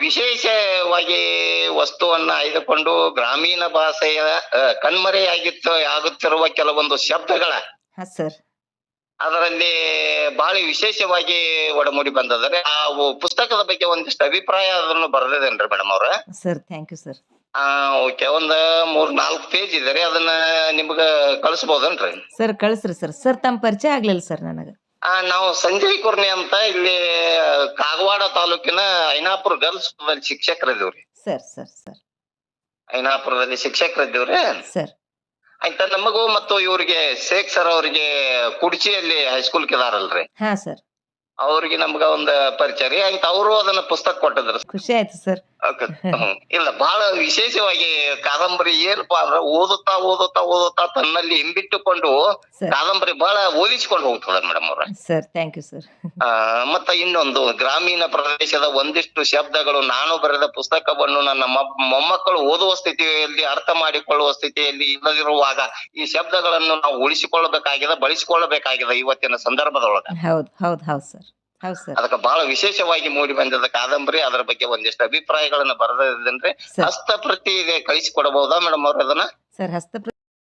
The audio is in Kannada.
ವಿಶೇಷವಾಗಿ ವಸ್ತುವನ್ನ ಆಯ್ದುಕೊಂಡು ಗ್ರಾಮೀಣ ಭಾಷೆಯ ಕಣ್ಮರೆಯಾಗಿತ್ತು ಆಗುತ್ತಿರುವ ಕೆಲವೊಂದು ಶಬ್ದಗಳ ಸರ್. ಅದರಲ್ಲಿ ಬಹಳ ವಿಶೇಷವಾಗಿ ಒಡಮೂಡಿ ಬಂದದ್ರೆ ಆ ಪುಸ್ತಕದ ಬಗ್ಗೆ ಒಂದಿಷ್ಟು ಅಭಿಪ್ರಾಯ ಅದನ್ನು ಬರೆದಿದ್ದೇನ್ರಿ ಮೇಡಮ್ ಅವ್ರ? Sir thank you sir. ಆ ಓಕೆ ಒಂದ್ ಮೂರ್ ನಾಲ್ಕು ಪೇಜ್ ಇದ್ರಿ ಅದನ್ನ ನಿಮ್ಗ ಕಳಿಸ್ಬೋದನ್ರಿ? ಸರ್ ಕಳಿಸ್ರಿ ಸರ್. ಸರ್ ತಮ್ಮ ಪರಿಚಯ ಆಗ್ಲಿಲ್ಲ ಸರ್ ನನಗೆ. ಆ ನಾವು ಸಂಜಯ್ ಕುರ್ನಿ ಅಂತ ಇಲ್ಲಿ ಕಾಗವಾಡ ತಾಲೂಕಿನ ಐನಾಪುರ ಗರ್ಲ್ಸ್ ಶಿಕ್ಷಕರ ಶಿಕ್ಷಕರಿದ್ದೀವ್ರಿ. Sir sir sir. ಐನಾಪುರದಲ್ಲಿ ಶಿಕ್ಷಕರಿದ್ದೀವ್ರಿ. ಸರ್. ಆಯ್ತಾ ನಮಗೂ ಮತ್ತು ಇವ್ರಿಗೆ ಶೇಖ್ ಸರ್ ಅವ್ರಿಗೆ ಕುಡ್ಚಿಯಲ್ಲಿ ಹೈಸ್ಕೂಲ್ ಇದಾರಲ್ರಿ. ಹಾ ಸರ್. ಅವ್ರಿಗೆ ನಮ್ಗ ಒಂದ್ ಪರಿಚಯ ರೀ. ಆಯ್ತು ಅವರು ಅದನ್ನ ಪುಸ್ತಕ ಕೊಟ್ಟಿದ್ರು. ಖುಷಿ ಆಯ್ತು ಸರ್. ಇಲ್ಲ ಬಹಳ ವಿಶೇಷವಾಗಿ ಕಾದಂಬರಿ ಏನಪ್ಪಾ ಅಂದ್ರ ಓದುತ್ತಾ ಓದುತ್ತಾ ಓದುತ್ತಾ ತನ್ನಲ್ಲಿ ಹಿಂಬಿಟ್ಟುಕೊಂಡು ಕಾದಂಬರಿ ಬಹಳ ಓದಿಸಿಕೊಂಡು ಹೋಗ್ತದ ಮೇಡಮ್ ಅವ್ರ. ಸರ್ ಥ್ಯಾಂಕ್ ಯು ಸರ್ ಆ, ಮತ್ತೆ ಇನ್ನೊಂದು ಗ್ರಾಮೀಣ ಪ್ರದೇಶದ ಒಂದಿಷ್ಟು ಶಬ್ದಗಳು ನಾನು ಬರೆದ ಪುಸ್ತಕವನ್ನು ನನ್ನ ಮೊಮ್ಮಕ್ಕಳು ಓದುವ ಸ್ಥಿತಿಯಲ್ಲಿ ಅರ್ಥ ಮಾಡಿಕೊಳ್ಳುವ ಸ್ಥಿತಿಯಲ್ಲಿ ಇಲ್ಲದಿರುವಾಗ ಈ ಶಬ್ದಗಳನ್ನು ನಾವು ಉಳಿಸಿಕೊಳ್ಳಬೇಕಾಗಿದೆ ಬಳಸಿಕೊಳ್ಳಬೇಕಾಗಿದೆ ಇವತ್ತಿನ ಸಂದರ್ಭದೊಳಗ. ಹೌದು ಹೌದು ಹೌದು ಸರ್ ಹೌದು ಸರ್. ಅದಕ್ಕೆ ಬಹಳ ವಿಶೇಷವಾಗಿ ಮೂಡಿ ಬಂದಿದ್ದ ಕಾದಂಬರಿ ಅದರ ಬಗ್ಗೆ ಒಂದಿಷ್ಟು ಅಭಿಪ್ರಾಯಗಳನ್ನ ಬರೆದಿದ್ದೇನೆ ಸರ್. ಹಸ್ತಪ್ರತಿ ಇದೆ ಕಳಿಸಿಕೊಡಬಹುದಾ ಮೇಡಮ್ ಅವ್ರ ಅದನ್ನ? ಸರ್ ಹಸ್ತಪ್ರ